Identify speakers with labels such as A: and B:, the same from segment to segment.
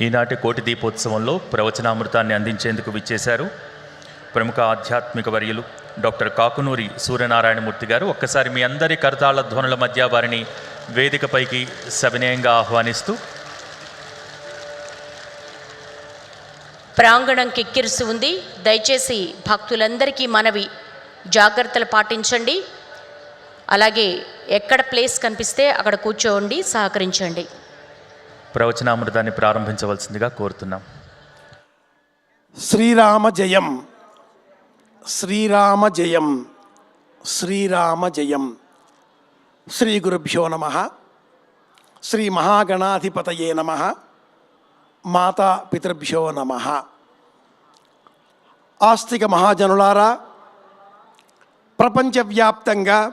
A: ఈనాటి కోటి దీపోత్సవంలో ప్రవచనామృతాన్ని అందించేందుకు విచ్చేశారు ప్రముఖ ఆధ్యాత్మిక వర్యులు డాక్టర్ కాకునూరి సూర్యనారాయణమూర్తి గారు. ఒక్కసారి మీ అందరి కరతాళ ధ్వనుల మధ్య వారిని వేదికపైకి సవినయంగా ఆహ్వానిస్తూ
B: ప్రాంగణం కిక్కిరిసి ఉంది. దయచేసి భక్తులందరికీ మనవి జాగ్రత్తలు పాటించండి. అలాగే ఎక్కడ ప్లేస్ కనిపిస్తే అక్కడ కూర్చోండి సహకరించండి.
A: ప్రవచనామృతాన్ని ప్రారంభించవలసిందిగా కోరుతున్నాం.
C: శ్రీరామ జయం. శ్రీరామ జయం. శ్రీరామ జయం. శ్రీ గురుభ్యో నమ. శ్రీ మహాగణాధిపతయే నమ. మాతా పితృభ్యో నమ. ఆస్తిక మహాజనులారా ప్రపంచవ్యాప్తంగా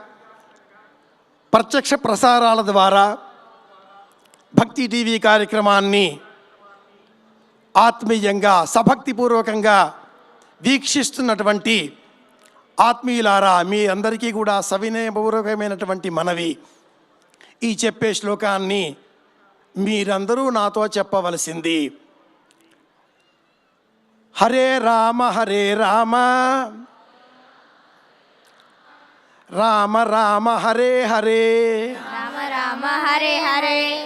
C: ప్రత్యక్ష ప్రసారాల ద్వారా భక్తి టీవీ కార్యక్రమాన్ని ఆత్మీయంగా సభక్తిపూర్వకంగా వీక్షిస్తున్నటువంటి ఆత్మీయులారా మీ అందరికీ కూడా సవినయపూర్వకమైనటువంటి మనవి. ఈ చెప్పే శ్లోకాన్ని మీరందరూ నాతో చెప్పవలసింది. హరే రామ హరే రామ. రామ రామ హరే హరే.
D: రామ రామ హరే హరే.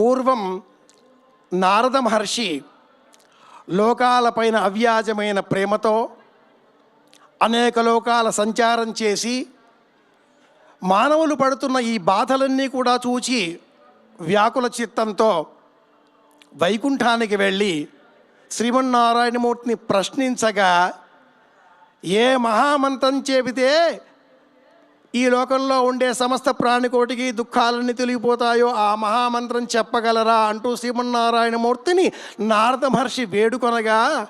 C: పూర్వం నారద మహర్షి లోకాలపైన అవ్యాజమైన ప్రేమతో అనేక లోకాల సంచారం చేసి మానవులు పడుతున్న ఈ బాధలన్నీ కూడా చూచి వ్యాకుల చిత్తంతో వైకుంఠానికి వెళ్ళి శ్రీమన్నారాయణమూర్తిని ప్రశ్నించగా ఏ మహామంత్రం చెబితే ఈ లోకంలో ఉండే సమస్త ప్రాణికోటికి దుఃఖాలన్నీ తొలగిపోతాయో ఆ మహామంత్రం చెప్పగలరా అంటూ శ్రీమన్నారాయణమూర్తిని నారద మహర్షి వేడుకొనగా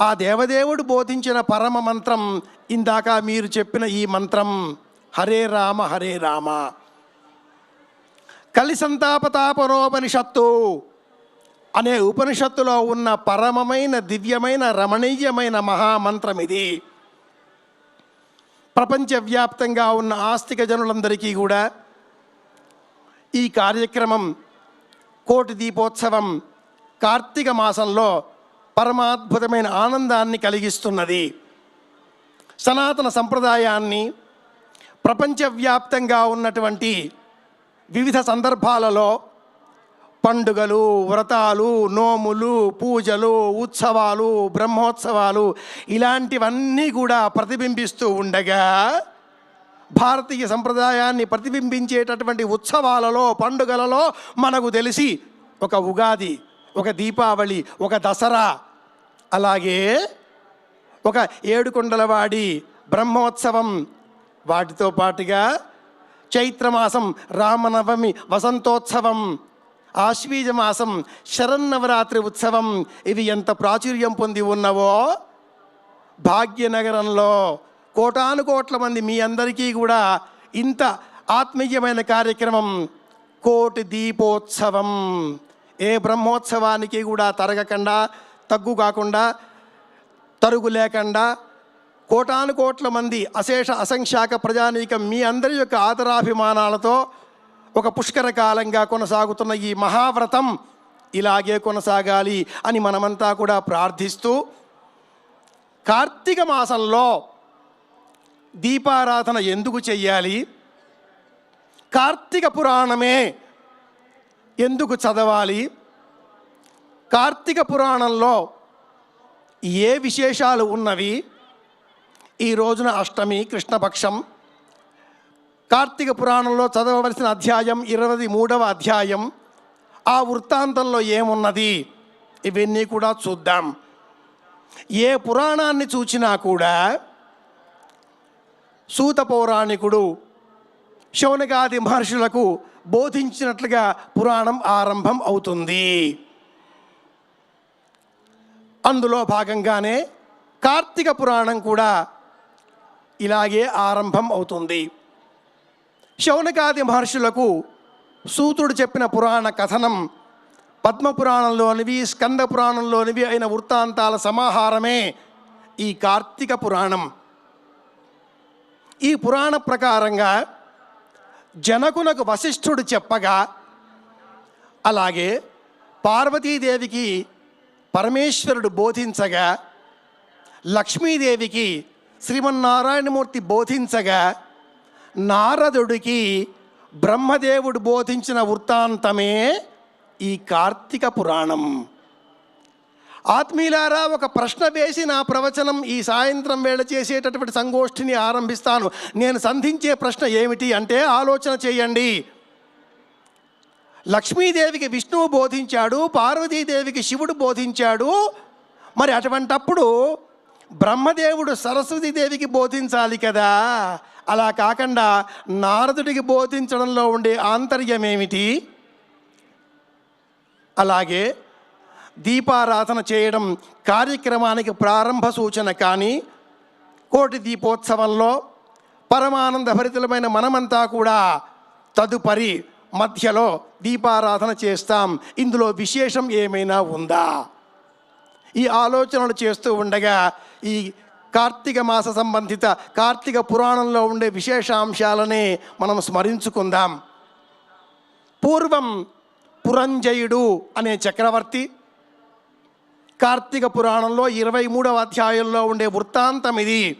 C: ఆ దేవదేవుడు బోధించిన పరమ మంత్రం ఇందాక మీరు చెప్పిన ఈ మంత్రం హరే రామ హరే రామ. కలిసంతాపతాపరోపనిషత్తు అనే ఉపనిషత్తులో ఉన్న పరమమైన దివ్యమైన రమణీయమైన మహామంత్రం ఇది. ప్రపంచవ్యాప్తంగా ఉన్న ఆస్తిక జనులందరికీ కూడా ఈ కార్యక్రమం కోటి దీపోత్సవం కార్తీక మాసంలో పరమాద్భుతమైన ఆనందాన్ని కలిగిస్తున్నది. సనాతన సంప్రదాయాన్ని ప్రపంచవ్యాప్తంగా ఉన్నటువంటి వివిధ సందర్భాలలో పండుగలు వ్రతాలు నోములు పూజలు ఉత్సవాలు బ్రహ్మోత్సవాలు ఇలాంటివన్నీ కూడా ప్రతిబింబిస్తూ ఉండగా భారతీయ సంప్రదాయాన్ని ప్రతిబింబించేటటువంటి ఉత్సవాలలో పండుగలలో మనకు తెలిసి ఒక ఉగాది ఒక దీపావళి ఒక దసరా అలాగే ఒక ఏడుకొండలవాడి బ్రహ్మోత్సవం వాటితో పాటుగా చైత్రమాసం రామనవమి వసంతోత్సవం ఆశ్వీజ మాసం శరన్నవరాత్రి ఉత్సవం. ఇది ఎంత ప్రాచుర్యం పొంది ఉన్నవో? భాగ్యనగరంలో కోటాను కోట్ల మంది మీ అందరికీ కూడా ఇంత ఆత్మీయమైన కార్యక్రమం. కోటి దీపోత్సవం. ఏ బ్రహ్మోత్సవానికి కూడా తరగకుండా తగ్గు కాకుండా తరుగు లేకుండా. కోటాను కోట్ల మంది అశేష అసంఖ్యాక ప్రజానీకం మీ అందరి యొక్క ఆదరాభిమానాలతో ఒక పుష్కర కాలంగా కొనసాగుతున్న ఈ మహావ్రతం ఇలాగే కొనసాగాలి అని మనమంతా కూడా ప్రార్థిస్తూ కార్తీక మాసంలో దీపారాధన ఎందుకు చెయ్యాలి? కార్తీక పురాణమే ఎందుకు చదవాలి? కార్తీక పురాణంలో ఏ విశేషాలు ఉన్నవి? ఈ రోజున అష్టమి కృష్ణపక్షం కార్తీక పురాణంలో చదవవలసిన అధ్యాయం ఇరవై మూడవ అధ్యాయం. ఆ వృత్తాంతంలో ఏమున్నది? ఇవన్నీ కూడా చూద్దాం. ఏ పురాణాన్ని చూచినా కూడా సూత పౌరాణికుడు శౌనకాది మహర్షులకు బోధించినట్లుగా పురాణం ఆరంభం అవుతుంది. అందులో భాగంగానే కార్తీక పురాణం కూడా ఇలాగే ఆరంభం అవుతుంది. శౌనకాది మహర్షులకు సూతుడు చెప్పిన పురాణ కథనం పద్మపురాణంలోనివి స్కంద పురాణంలోనివి అయిన వృత్తాంతాల సమాహారమే ఈ కార్తీక పురాణం. ఈ పురాణ ప్రకారంగా జనకునకు వశిష్ఠుడు చెప్పగా అలాగే పార్వతీదేవికి పరమేశ్వరుడు బోధించగా లక్ష్మీదేవికి శ్రీమన్నారాయణమూర్తి బోధించగా నారదుడికి బ్రహ్మదేవుడు బోధించిన వృత్తాంతమే ఈ కార్తీక పురాణం. ఆత్మీయులారా ఒక ప్రశ్న వేసి నా ప్రవచనం ఈ సాయంత్రం వేళ చేసేటటువంటి సంగోష్ఠిని ఆరంభిస్తాను. నేను సంధించే ప్రశ్న ఏమిటి అంటే ఆలోచన చేయండి. లక్ష్మీదేవికి విష్ణువు బోధించాడు పార్వతీదేవికి శివుడు బోధించాడు. మరి అటువంటప్పుడు బ్రహ్మదేవుడు సరస్వతీదేవికి బోధించాలి కదా. అలా కాకుండా నారదుడికి బోధించడంలో ఉండే ఆంతర్యం ఏమిటి అలాగే దీపారాధన చేయడం కార్యక్రమానికి ప్రారంభ సూచన కానీ కోటి దీపోత్సవంలో పరమానంద భరితులమైన మనమంతా కూడా తదుపరి మధ్యలో దీపారాధన చేస్తాం. ఇందులో విశేషం ఏమైనా ఉందా? ఈ ఆలోచనలు చేస్తూ ఉండగా ఈ కార్తీక మాస సంబంధిత కార్తీక పురాణంలో ఉండే విశేషాంశాలనే మనం స్మరించుకుందాం. పూర్వం పురంజయుడు అనే చక్రవర్తి కార్తీక పురాణంలో ఇరవై మూడవ అధ్యాయంలో ఉండే వృత్తాంతం ఇది.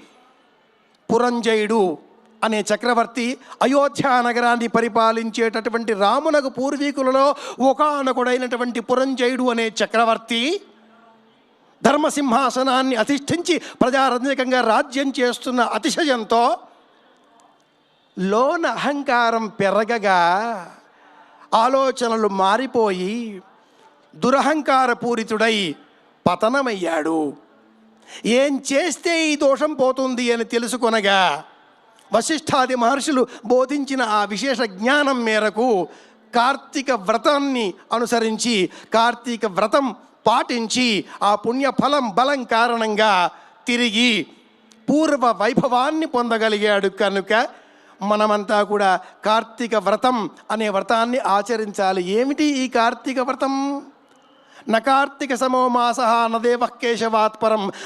C: పురంజయుడు అనే చక్రవర్తి అయోధ్య నగరాన్ని పరిపాలించేటటువంటి రామునకు పూర్వీకులలో ఒకనొకడైనటువంటి పురంజయుడు అనే చక్రవర్తి ధర్మసింహాసనాన్ని అధిష్ఠించి ప్రజారంజకంగా రాజ్యం చేస్తున్న అతిశయంతో లోన అహంకారం పెరగగా ఆలోచనలు మారిపోయి దురహంకారపూరితుడై పతనమయ్యాడు. ఏం చేస్తే ఈ దోషం పోతుంది అని తెలుసుకొనగా వశిష్ఠాది మహర్షులు బోధించిన ఆ విశేష జ్ఞానం మేరకు కార్తీక వ్రతాన్ని అనుసరించి కార్తీక వ్రతం పాటించి ఆ పుణ్య ఫలం బలం కారణంగా తిరిగి పూర్వ వైభవాన్ని పొందగలిగాడు కనుక మనమంతా కూడా కార్తీక వ్రతం అనే వ్రతాన్ని ఆచరించాలి. ఏమిటి ఈ కార్తీక వ్రతం? న కార్తీక సమో మాస న దేవ కేశవాత్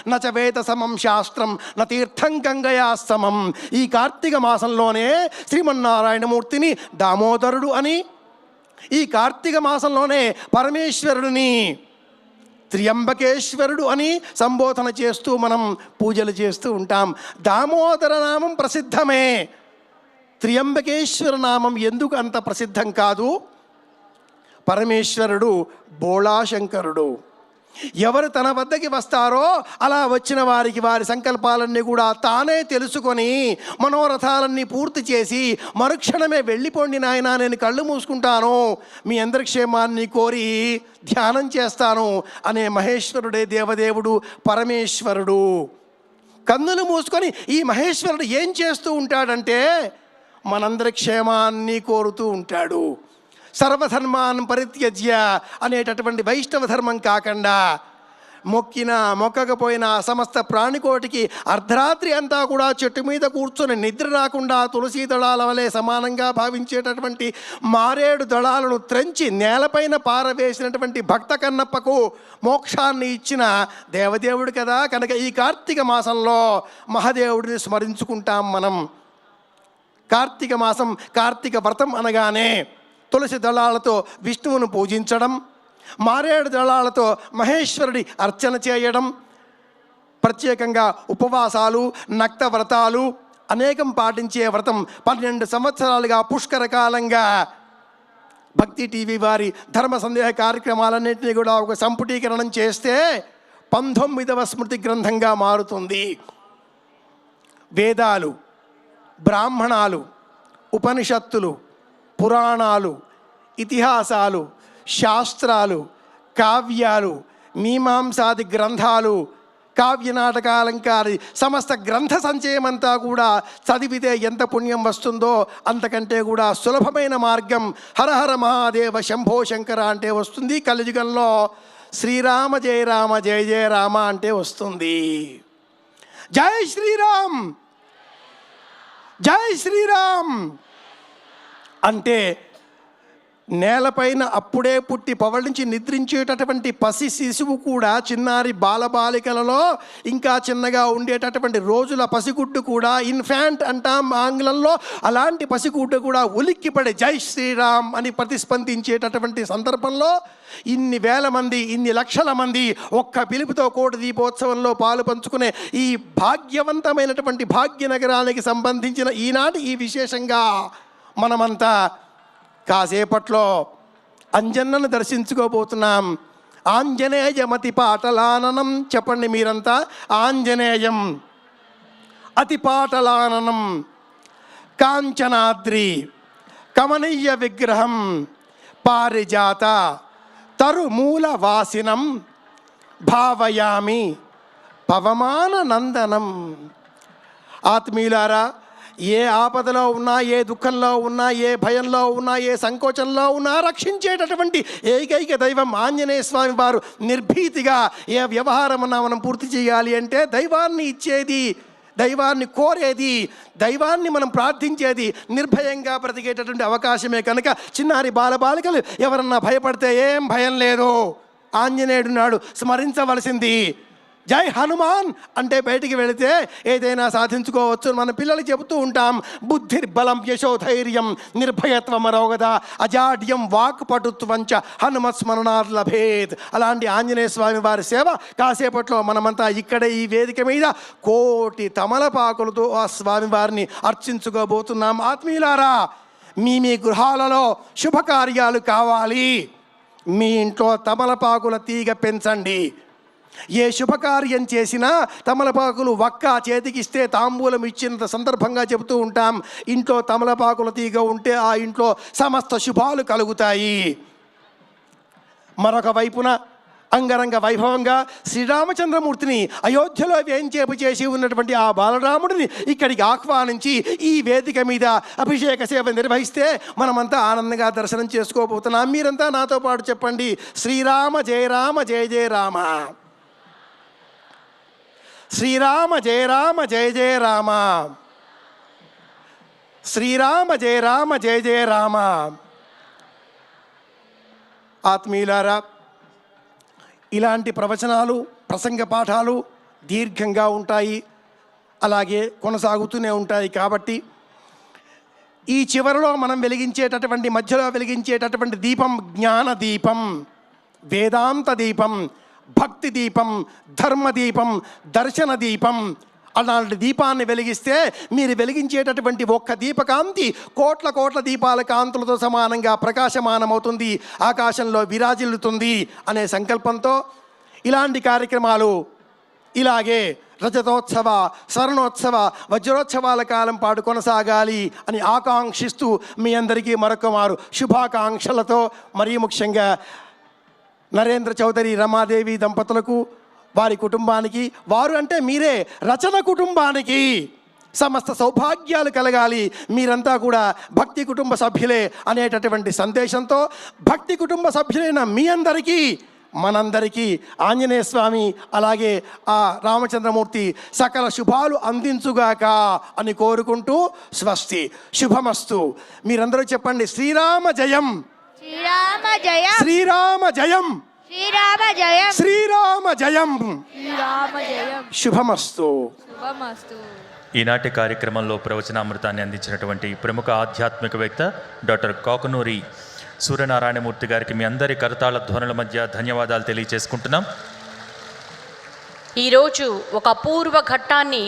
C: న చ వేద సమం శాస్త్రం న తీర్థం గంగయా సమం. ఈ కార్తీక మాసంలోనే శ్రీమన్నారాయణమూర్తిని దామోదరుడు అని ఈ కార్తీక మాసంలోనే పరమేశ్వరుడిని త్ర్యంబకేశ్వరుడు అని సంబోధన చేస్తూ మనం పూజలు చేస్తూ ఉంటాం. దామోదర నామం ప్రసిద్ధమే. త్ర్యంబకేశ్వర నామం ఎందుకు అంత ప్రసిద్ధం కాదు? పరమేశ్వరుడు బోళాశంకరుడు. ఎవరు తన వద్దకి వస్తారో అలా వచ్చిన వారికి వారి సంకల్పాలన్నీ కూడా తానే తెలుసుకొని మనోరథాలన్నీ పూర్తి చేసి మరుక్షణమే వెళ్ళిపోండి నాయనా నేను కళ్ళు మూసుకుంటాను. మీ అందరి క్షేమాన్ని కోరి ధ్యానం చేస్తాను అనే మహేశ్వరుడే దేవదేవుడు పరమేశ్వరుడు. కన్నులు మూసుకొని ఈ మహేశ్వరుడు ఏం చేస్తూ ఉంటాడంటే మనందరి క్షేమాన్ని కోరుతూ ఉంటాడు. సర్వధర్మాన్ పరిత్యజ్య అనేటటువంటి వైష్ణవ ధర్మం కాకుండా మొక్కిన మొక్కకపోయినా సమస్త ప్రాణికోటికి అర్ధరాత్రి అంతా కూడా చెట్టు మీద కూర్చొని నిద్ర రాకుండా తులసి దళాల వలె సమానంగా భావించేటటువంటి మారేడు దళాలను త్రెంచి నేలపైన పారవేసినటువంటి భక్త కన్నప్పకు మోక్షాన్ని ఇచ్చిన దేవదేవుడు కదా. కనుక ఈ కార్తీక మాసంలో మహాదేవుడిని స్మరించుకుంటాం మనం. కార్తీక మాసం కార్తీక వ్రతం అనగానే తులసి దళాలతో విష్ణువును పూజించడం మారేడు దళాలతో మహేశ్వరుడి అర్చన చేయడం ప్రత్యేకంగా ఉపవాసాలు నక్త వ్రతాలు అనేకం పాటించే వ్రతం పన్నెండు సంవత్సరాలుగా పుష్కరకాలంగా భక్తి టీవీ వారి ధర్మ సందేహ కార్యక్రమాలన్నింటినీ కూడా ఒక సంపుటీకరణం చేస్తే పంతొమ్మిదవ స్మృతి గ్రంథంగా మారుతుంది. వేదాలు బ్రాహ్మణాలు ఉపనిషత్తులు పురాణాలు ఇతిహాసాలు శాస్త్రాలు కావ్యాలు మీమాంసాది గ్రంథాలు కావ్య నాటకాలంకారి సమస్త గ్రంథ సంచయమంతా కూడా చదివితే ఎంత పుణ్యం వస్తుందో అంతకంటే కూడా సులభమైన మార్గం హరహర మహాదేవ శంభో శంకర అంటే వస్తుంది. కలియుగంలో శ్రీరామ జయ రామ జయ జయ రామ అంటే వస్తుంది. జై శ్రీరామ్! జై శ్రీరామ్! అంటే నేలపైన అప్పుడే పుట్టి పవళించి నిద్రించేటటువంటి పసి శిశువు కూడా చిన్నారి బాలబాలికలలో ఇంకా చిన్నగా ఉండేటటువంటి రోజుల పసిగుడ్డు కూడా ఇన్ఫాంట్ అంటాం ఆంగ్లంలో. అలాంటి పసిగుడ్డు కూడా ఉలిక్కిపడే జై శ్రీరామ్ అని ప్రతిస్పందించేటటువంటి సందర్భంలో ఇన్ని వేల మంది ఇన్ని లక్షల మంది ఒక్క పిలుపుతో కోటి దీపోత్సవంలో పాలు పంచుకునే ఈ భాగ్యవంతమైనటువంటి భాగ్యనగరానికి సంబంధించిన ఈనాటి ఈ విశేషంగా మనమంతా కాసేపట్లో అంజన్నను దర్శించుకోబోతున్నాం. ఆంజనేయమతి పాటలాననం చెప్పండి మీరంతా. ఆంజనేయం అతి పాటలాననం. కాంచనాద్రి కమనీయ విగ్రహం. పారిజాత తరుమూల వాసినం భావయామి పవమాన నందనం. ఆత్మీయులారా ఏ ఆపదలో ఉన్నా ఏ దుఃఖంలో ఉన్నా ఏ భయంలో ఉన్నా ఏ సంకోచంలో ఉన్నా రక్షించేటటువంటి ఏకైక దైవం ఆంజనేయ స్వామి వారు నిర్భీతిగా ఏ వ్యవహారమన్నా మనం పూర్తి చేయాలి అంటే దైవాన్ని ఇచ్చేది దైవాన్ని కోరేది దైవాన్ని మనం ప్రార్థించేది నిర్భయంగా బ్రతికేటటువంటి అవకాశమే కనుక చిన్నారి బాలబాలికలు ఎవరన్నా భయపడితే ఏం భయం లేదు. ఆంజనేయుడు నాడు స్మరించవలసింది. జై హనుమాన్ అంటే బయటికి వెళితే ఏదైనా సాధించుకోవచ్చు మన పిల్లలకి చెబుతూ ఉంటాం. బుద్ధిర్బలం యశోధైర్యం నిర్భయత్వం మరోగదా అజాడ్యం వాక్ పటుత్వంచ హనుమత్ స్మరణార్ లభేత్. అలాంటి ఆంజనేయ స్వామి వారి సేవ కాసేపట్లో మనమంతా ఇక్కడే ఈ వేదిక మీద కోటి తమలపాకులతో ఆ స్వామి వారిని అర్చించుకోబోతున్నాం. ఆత్మీయులారా మీ మీ గృహాలలో శుభకార్యాలు కావాలి. మీ ఇంట్లో తమలపాకుల తీగ పెంచండి. ఏ శుభకార్యం చేసినా తమలపాకులు వక్క చేతికిస్తే తాంబూలం ఇచ్చినంత సందర్భంగా చెబుతూ ఉంటాం ఇంట్లో తమలపాకుల తీగ ఉంటే ఆ ఇంట్లో సమస్త శుభాలు కలుగుతాయి. మరొక వైపున అంగరంగ వైభవంగా శ్రీరామచంద్రమూర్తిని అయోధ్యలో వేంచేపు చేసి ఉన్నటువంటి ఆ బాలరాముడిని ఇక్కడికి ఆహ్వానించి ఈ వేదిక మీద అభిషేక సేవ నిర్వహిస్తే మనమంతా ఆనందంగా దర్శనం చేసుకోబోతున్నాం. మీరంతా నాతో పాటు చెప్పండి. శ్రీరామ జయ రామ జయ జయ రామ. శ్రీరామ జయ రామ జయ జయ రామ. శ్రీరామ జయ రామ జయ జయ రామ. ఆత్మీయులారా ఇలాంటి ప్రవచనాలు ప్రసంగ పాఠాలు దీర్ఘంగా ఉంటాయి. అలాగే కొనసాగుతూనే ఉంటాయి కాబట్టి ఈ చివరిలో మనం వెలిగించేటటువంటి మధ్యలో వెలిగించేటటువంటి దీపం జ్ఞాన దీపం వేదాంత దీపం భక్తి దీపం ధర్మ దీపం దర్శన దీపం. అలాంటి దీపాన్ని వెలిగిస్తే మీరు వెలిగించేటటువంటి ఒక్క దీపకాంతి కోట్ల కోట్ల దీపాల కాంతులతో సమానంగా ప్రకాశమానమవుతుంది ఆకాశంలో విరాజిల్లుతుంది అనే సంకల్పంతో ఇలాంటి కార్యక్రమాలు ఇలాగే రజతోత్సవ స్వర్ణోత్సవ వజ్రోత్సవాల కాలం పాటు కొనసాగాలి అని ఆకాంక్షిస్తూ మీ అందరికీ మరొక మారు శుభాకాంక్షలతో మరీ ముఖ్యంగా నరేంద్ర చౌదరి రమాదేవి దంపతులకు వారి కుటుంబానికి వారు అంటే మీరే రచన కుటుంబానికి సమస్త సౌభాగ్యాలు కలగాలి. మీరంతా కూడా భక్తి కుటుంబ సభ్యులే అనేటటువంటి సందేశంతో భక్తి కుటుంబ సభ్యులైన మీ అందరికీ మనందరికీ ఆంజనేయ స్వామి అలాగే ఆ రామచంద్రమూర్తి సకల శుభాలు అందించుగాక అని కోరుకుంటూ స్వస్తి. శుభమస్తు. మీరందరూ చెప్పండి శ్రీరామ జయం.
D: శ్రీరామ జయ
C: శ్రీరామ జయం
D: శ్రీరామ జయం
C: శ్రీరామ జయం
D: శ్రీరామ జయం
C: శుభమస్తు.
D: శుభమస్తు.
A: ఈనాటి కార్యక్రమంలో ప్రవచనామృతాన్ని అందించినటువంటి ప్రముఖ ఆధ్యాత్మికవేత్త డాక్టర్ కాకునూరి సూర్యనారాయణమూర్తి గారికి మీ అందరి కరతాళ ధ్వనుల మధ్య ధన్యవాదాలు తెలియజేసుకుంటున్నాం
B: ఈరోజు ఒక అపూర్వ ఘట్టాన్ని